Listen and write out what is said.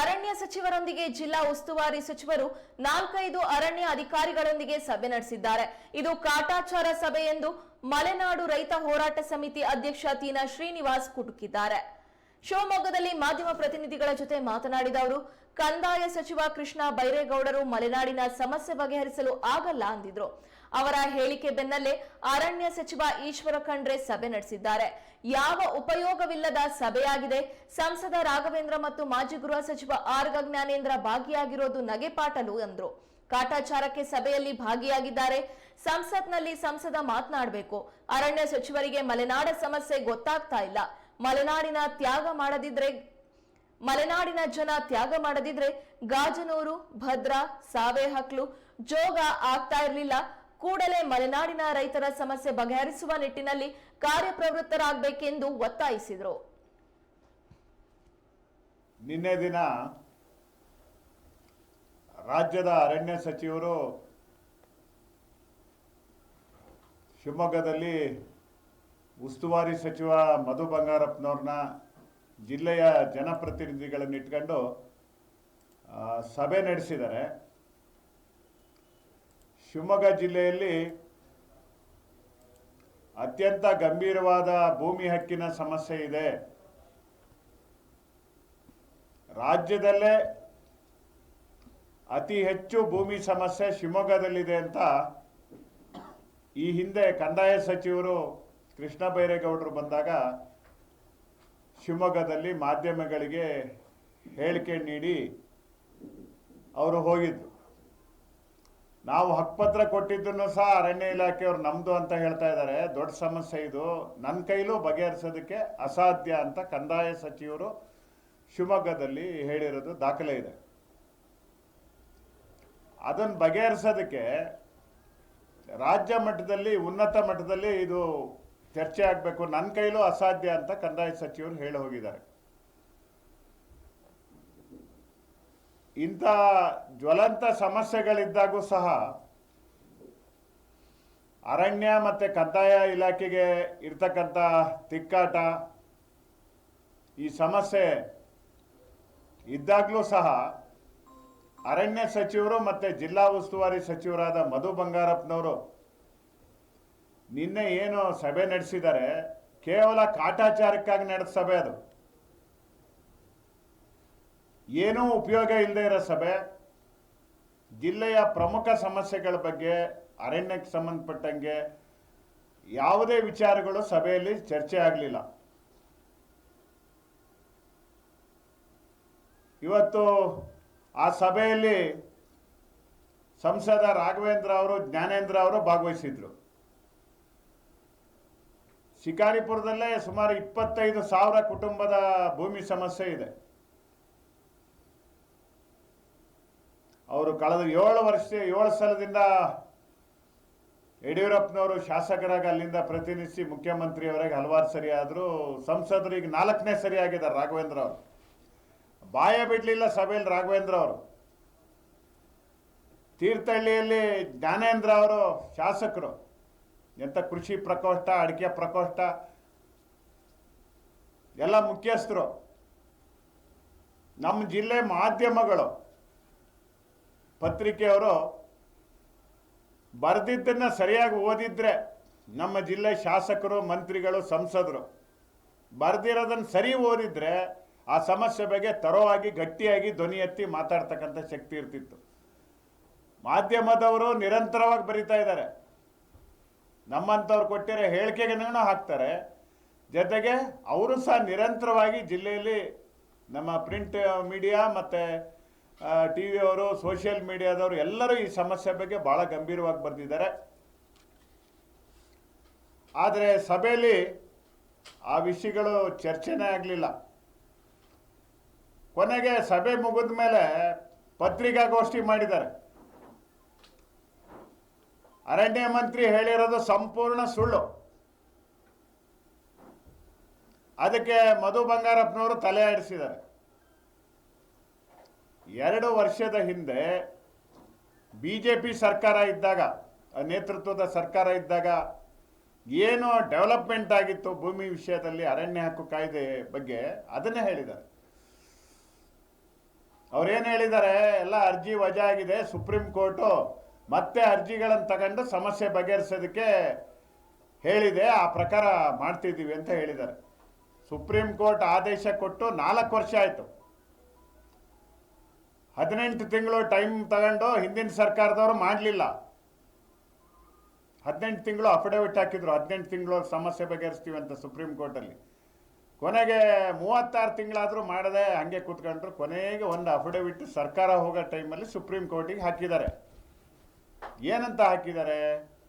ಅರಣ್ಯ ಸಚಿವರೊಂದಿಗೆ ಜಿಲ್ಲಾ ಉಸ್ತುವಾರಿ ಸಚಿವರು ನಾಲ್ಕೈದು ಅರಣ್ಯ ಅಧಿಕಾರಿಗಳೊಂದಿಗೆ ಸಭೆ ನಡೆಸಿದ್ದಾರೆ. ಇದು ಕಾಟಾಚಾರ ಸಭೆ ಎಂದು ಮಲೆನಾಡು ರೈತ ಹೋರಾಟ ಸಮಿತಿ ಅಧ್ಯಕ್ಷ ತೀನಾ ಶ್ರೀನಿವಾಸ್ ಕುಟುಕಿದ್ದಾರೆ. ಶಿವಮೊಗ್ಗದಲ್ಲಿ ಮಾಧ್ಯಮ ಪ್ರತಿನಿಧಿಗಳ ಜೊತೆ ಮಾತನಾಡಿದ ಅವರು, ಕಂದಾಯ ಸಚಿವ ಕೃಷ್ಣ ಬೈರೇಗೌಡರು ಮಲೆನಾಡಿನ ಸಮಸ್ಯೆ ಬಗೆಹರಿಸಲು ಆಗಲ್ಲ ಅಂದಿದ್ರು. ಅವರ ಹೇಳಿಕೆ ಬೆನ್ನಲ್ಲೇ ಅರಣ್ಯ ಸಚಿವ ಈಶ್ವರ ಖಂಡ್ರೆ ಸಭೆ ನಡೆಸಿದ್ದಾರೆ. ಯಾವ ಉಪಯೋಗವಿಲ್ಲದ ಸಭೆಯಾಗಿದೆ. ಸಂಸದ ರಾಘವೇಂದ್ರ ಮತ್ತು ಮಾಜಿ ಗೃಹ ಸಚಿವ ಆರ್ ಜ್ಞಾನೇಂದ್ರ ಭಾಗಿಯಾಗಿರೋದು ನಗೆಪಾಟಲು ಎಂದರು ಕಾಟಾಚಾರಕ್ಕೆ ಸಭೆಯಲ್ಲಿ ಭಾಗಿಯಾಗಿದ್ದಾರೆ. ಸಂಸತ್ನಲ್ಲಿ ಸಂಸದ ಮಾತನಾಡಬೇಕು. ಅರಣ್ಯ ಸಚಿವರಿಗೆ ಮಲೆನಾಡ ಸಮಸ್ಯೆ ಗೊತ್ತಾಗ್ತಾ ಇಲ್ಲ. ಮಲೆನಾಡಿನ ತ್ಯಾಗ ಮಾಡದಿದ್ರೆ, ಮಲೆನಾಡಿನ ಜನ ತ್ಯಾಗ ಮಾಡದಿದ್ರೆ ಗಾಜನೂರು, ಭದ್ರಾ, ಸಾವೆಹಕ್ಲು ಜೋಗ ಆಗ್ತಾ ಇರಲಿಲ್ಲ. ಕೂಡಲೇ ಮಲೆನಾಡಿನ ರೈತರ ಸಮಸ್ಯೆ ಬಗೆಹರಿಸುವ ನಿಟ್ಟಿನಲ್ಲಿ ಕಾರ್ಯಪ್ರವೃತ್ತರಾಗಬೇಕೆಂದು ಒತ್ತಾಯಿಸಿದರು. ನಿನ್ನೆ ದಿನ ರಾಜ್ಯದ ಅರಣ್ಯ ಸಚಿವರು ಶಿವಮೊಗ್ಗದಲ್ಲಿ ಉಸ್ತುವಾರಿ ಸಚಿವ ಮಧು ಬಂಗಾರಪ್ಪನವ್ರನ್ನ ಜಿಲ್ಲೆಯ ಜನಪ್ರತಿನಿಧಿಗಳನ್ನು ಇಟ್ಕೊಂಡು ಸಭೆ ನಡೆಸಿದ್ದಾರೆ. ಶಿವಮೊಗ್ಗ ಜಿಲ್ಲೆಯಲ್ಲಿ ಅತ್ಯಂತ ಗಂಭೀರವಾದ ಭೂಮಿ ಹಕ್ಕಿನ ಸಮಸ್ಯೆ ಇದೆ. ರಾಜ್ಯದಲ್ಲೇ ಅತಿ ಹೆಚ್ಚು ಭೂಮಿ ಸಮಸ್ಯೆ ಶಿವಮೊಗ್ಗದಲ್ಲಿದೆ ಅಂತ ಈ ಹಿಂದೆ ಕಂದಾಯ ಸಚಿವರು ಕೃಷ್ಣ ಬೈರೇಗೌಡರು ಬಂದಾಗ ಶಿವಮೊಗ್ಗದಲ್ಲಿ ಮಾಧ್ಯಮಗಳಿಗೆ ಹೇಳಿಕೆ ನೀಡಿ ಅವರು ಹೋಗಿದ್ರು. ನಾವು ಹಕ್ಕುಪತ್ರ ಕೊಟ್ಟಿದ್ದನ್ನು ಸಹ ಅರಣ್ಯ ಇಲಾಖೆಯವರು ನಮ್ದು ಅಂತ ಹೇಳ್ತಾ ಇದ್ದಾರೆ. ದೊಡ್ಡ ಸಮಸ್ಯೆ ಇದು. ನನ್ನ ಕೈಲೂ ಬಗೆಹರಿಸೋದಕ್ಕೆ ಅಸಾಧ್ಯ ಅಂತ ಕಂದಾಯ ಸಚಿವರು ಶಿವಮೊಗ್ಗದಲ್ಲಿ ಹೇಳಿರೋದು ದಾಖಲೆ ಇದೆ. ಅದನ್ನು ಬಗೆಹರಿಸೋದಕ್ಕೆ ರಾಜ್ಯ ಮಟ್ಟದಲ್ಲಿ, ಉನ್ನತ ಮಟ್ಟದಲ್ಲಿ ಇದು ಚರ್ಚೆ ಆಗಬೇಕು. ನನ್ನ ಕೈಲೂ ಅಸಾಧ್ಯ ಅಂತ ಕಂದಾಯ ಸಚಿವರು ಹೇಳಿ ಹೋಗಿದ್ದಾರೆ. ಇಂಥ ಜ್ವಲಂತ ಸಮಸ್ಯೆಗಳಿದ್ದಾಗೂ ಸಹ ಅರಣ್ಯ ಮತ್ತು ಕಂದಾಯ ಇಲಾಖೆಗೆ ಇರ್ತಕ್ಕಂಥ ತಿಕ್ಕಾಟ, ಈ ಸಮಸ್ಯೆ ಇದ್ದಾಗಲೂ ಸಹ ಅರಣ್ಯ ಸಚಿವರು ಮತ್ತು ಜಿಲ್ಲಾ ಉಸ್ತುವಾರಿ ಸಚಿವರಾದ ಮಧು ಬಂಗಾರಪ್ಪನವರು ನಿನ್ನೆ ಏನು ಸಭೆ ನಡೆಸಿದ್ದಾರೆ, ಕೇವಲ ಕಾಟಾಚಾರಕ್ಕಾಗಿ ನಡೆದ ಸಭೆ ಅದು. ಏನೂ ಉಪಯೋಗ ಇಲ್ಲದೆ ಇರೋ ಸಭೆ. ಜಿಲ್ಲೆಯ ಪ್ರಮುಖ ಸಮಸ್ಯೆಗಳ ಬಗ್ಗೆ ಅರಣ್ಯಕ್ಕೆ ಸಂಬಂಧಪಟ್ಟಂಗೆ ಯಾವುದೇ ವಿಚಾರಗಳು ಸಭೆಯಲ್ಲಿ ಚರ್ಚೆ ಆಗಲಿಲ್ಲ. ಇವತ್ತು ಆ ಸಭೆಯಲ್ಲಿ ಸಂಸದ ರಾಘವೇಂದ್ರ ಅವರು, ಜ್ಞಾನೇಂದ್ರ ಅವರು ಭಾಗವಹಿಸಿದ್ರು. ಶಿಕಾರಿಪುರದಲ್ಲೇ ಸುಮಾರು ಇಪ್ಪತ್ತೈದು ಸಾವಿರ ಕುಟುಂಬದ ಭೂಮಿ ಸಮಸ್ಯೆ ಇದೆ. ಅವರು ಕಳೆದ ಏಳು ವರ್ಷ, ಏಳು ಸಲದಿಂದ ಯಡಿಯೂರಪ್ಪನವರು ಶಾಸಕರಾಗಿ ಅಲ್ಲಿಂದ ಪ್ರತಿನಿಧಿಸಿ ಮುಖ್ಯಮಂತ್ರಿಯವರಿಗೆ ಹಲವಾರು ಸರಿ ಆದರೂ ಸಂಸದರು ಈಗ ನಾಲ್ಕನೇ ಸರಿ ಆಗಿದ್ದಾರೆ ರಾಘವೇಂದ್ರ ಅವರು. ಬಾಯ ಬಿಡಲಿಲ್ಲ ಸಭೆಯಲ್ಲಿ ರಾಘವೇಂದ್ರ ಅವರು. ತೀರ್ಥಹಳ್ಳಿಯಲ್ಲಿ ಜ್ಞಾನೇಂದ್ರ ಅವರು ಶಾಸಕರು. ಎಂಥ ಕೃಷಿ ಪ್ರಕೋಷ್ಠ, ಅಡಿಕೆ ಪ್ರಕೋಷ್ಠ, ಎಲ್ಲ ಮುಖ್ಯಸ್ಥರು. ನಮ್ಮ ಜಿಲ್ಲೆ ಮಾಧ್ಯಮಗಳು. ಪತ್ರಿಕೆಯವರು ಬರೆದಿದ್ದನ್ನು ಸರಿಯಾಗಿ ಓದಿದ್ರೆ ನಮ್ಮ ಜಿಲ್ಲೆ ಶಾಸಕರು, ಮಂತ್ರಿಗಳು, ಸಂಸದರು ಬರೆದಿರೋದನ್ನು ಸರಿ ಓದಿದ್ರೆ ಆ ಸಮಸ್ಯೆ ಬಗ್ಗೆ ತರೋವಾಗಿ ಗಟ್ಟಿಯಾಗಿ ಧ್ವನಿ ಎತ್ತಿ ಮಾತಾಡ್ತಕ್ಕಂಥ ಶಕ್ತಿ ಇರ್ತಿತ್ತು. ಮಾಧ್ಯಮದವರು ನಿರಂತರವಾಗಿ ಬರಿತಾ ಇದ್ದಾರೆ. ನಮ್ಮಂಥವ್ರು ಕೊಟ್ಟಿರೋ ಹೇಳಿಕೆಗಳನ್ನು ಹಾಕ್ತಾರೆ. ಜೊತೆಗೆ ಅವರು ಸಹ ನಿರಂತರವಾಗಿ ಜಿಲ್ಲೆಯಲ್ಲಿ ನಮ್ಮ ಪ್ರಿಂಟ್ ಮೀಡಿಯಾ ಮತ್ತು ಟಿ ವಿಯವರು ಸೋಷಿಯಲ್ ಮೀಡಿಯಾದವರು ಎಲ್ಲರೂ ಈ ಸಮಸ್ಯೆ ಬಗ್ಗೆ ಭಾಳ ಗಂಭೀರವಾಗಿ ಬರೆದಿದ್ದಾರೆ. ಆದರೆ ಸಭೆಯಲ್ಲಿ ಆ ವಿಷಯಗಳು ಚರ್ಚೆನೇ ಆಗಲಿಲ್ಲ. ಕೊನೆಗೆ ಸಭೆ ಮುಗಿದ ಮೇಲೆ ಪತ್ರಿಕಾಗೋಷ್ಠಿ ಮಾಡಿದ್ದಾರೆ. ಅರಣ್ಯ ಮಂತ್ರಿ ಹೇಳಿರೋದು ಸಂಪೂರ್ಣ ಸುಳ್ಳು. ಅದಕ್ಕೆ ಮಧು ಬಂಗಾರಪ್ಪನವರು ತಲೆ ಆಡಿಸಿದ್ದಾರೆ. ಎರಡು ವರ್ಷದ ಹಿಂದೆ ಬಿ ಜೆ ಪಿ ಸರ್ಕಾರ ಇದ್ದಾಗ ನೇತೃತ್ವದ ಸರ್ಕಾರ ಇದ್ದಾಗ ಏನು ಡೆವಲಪ್ಮೆಂಟ್ ಆಗಿತ್ತು ಭೂಮಿ ವಿಷಯದಲ್ಲಿ ಅರಣ್ಯ ಹಕ್ಕು ಕಾಯ್ದೆ ಬಗ್ಗೆ ಅದನ್ನೇ ಹೇಳಿದ್ದಾರೆ. ಅವ್ರೇನು ಹೇಳಿದ್ದಾರೆ, ಎಲ್ಲ ಅರ್ಜಿ ವಜಾ ಆಗಿದೆ, ಸುಪ್ರೀಂ ಕೋರ್ಟು ಮತ್ತೆ ಅರ್ಜಿಗಳನ್ನು ತಗೊಂಡು ಸಮಸ್ಯೆ ಬಗೆಹರಿಸೋದಕ್ಕೆ ಹೇಳಿದೆ, ಆ ಪ್ರಕಾರ ಮಾಡ್ತಿದ್ದೀವಿ ಅಂತ ಹೇಳಿದ್ದಾರೆ. ಸುಪ್ರೀಂ ಕೋರ್ಟ್ ಆದೇಶ ಕೊಟ್ಟು ನಾಲ್ಕು ವರ್ಷ ಆಯಿತು. ಹದಿನೆಂಟು ತಿಂಗಳು ಟೈಮ್ ತಗೊಂಡು ಹಿಂದಿನ ಸರ್ಕಾರದವರು ಮಾಡಲಿಲ್ಲ. ಹದಿನೆಂಟು ತಿಂಗಳು ಅಫಿಡವಿಟ್ ಹಾಕಿದ್ರು. ಹದಿನೆಂಟು ತಿಂಗಳು ಸಮಸ್ಯೆ ಬಗೆಹರಿಸ್ತೀವಿ ಅಂತ ಸುಪ್ರೀಂ ಕೋರ್ಟಲ್ಲಿ ಕೊನೆಗೆ ಮೂವತ್ತಾರು ತಿಂಗಳಾದರೂ ಮಾಡದೆ ಹಾಗೆ ಕೂತ್ಕೊಂಡ್ರು. ಕೊನೆಗೆ ಒಂದು ಅಫಿಡವಿಟ್ ಸರ್ಕಾರ ಹೋಗೋ ಟೈಮಲ್ಲಿ ಸುಪ್ರೀಂ ಕೋರ್ಟಿಗೆ ಹಾಕಿದ್ದಾರೆ. ಏನಂತ ಹಾಕಿದ್ದಾರೆ?